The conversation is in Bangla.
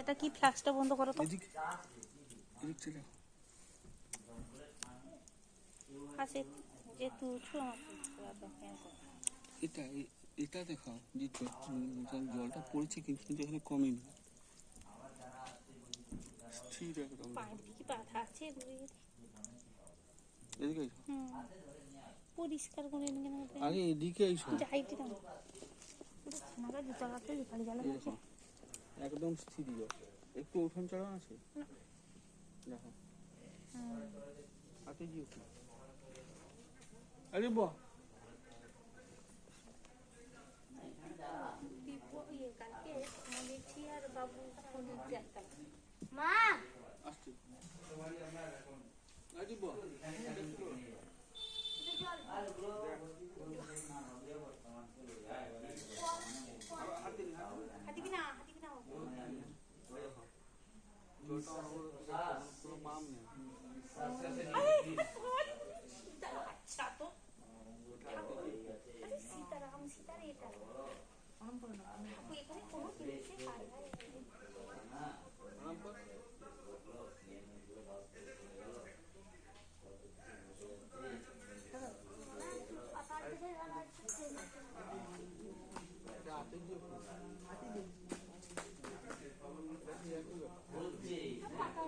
এটা কি ফ্ল্যাক্সটা বন্ধ করো তো? এদিক এদিক চলে আছে যে তুই উঠো এটা এটা যে জলটা পড়েছে কিন্তু এখানে কমেনি। স্থির একদম। পায়ের দিকে বাধা আছে এদিকে পরিষ্কার করে নিয়ে না এদিকে এসো দিলাম। পুরো ছানাটা জুতা জ্বালা একদম স্থির একটু উঠোন চড়ানো আছে দেখো। হাতে গিয়ে উঠো। আরে বাহ! মা! আসছে। আরে বাহ! अच्छा तो सीताराम सीता रे आपको एक कोनो जिनिस से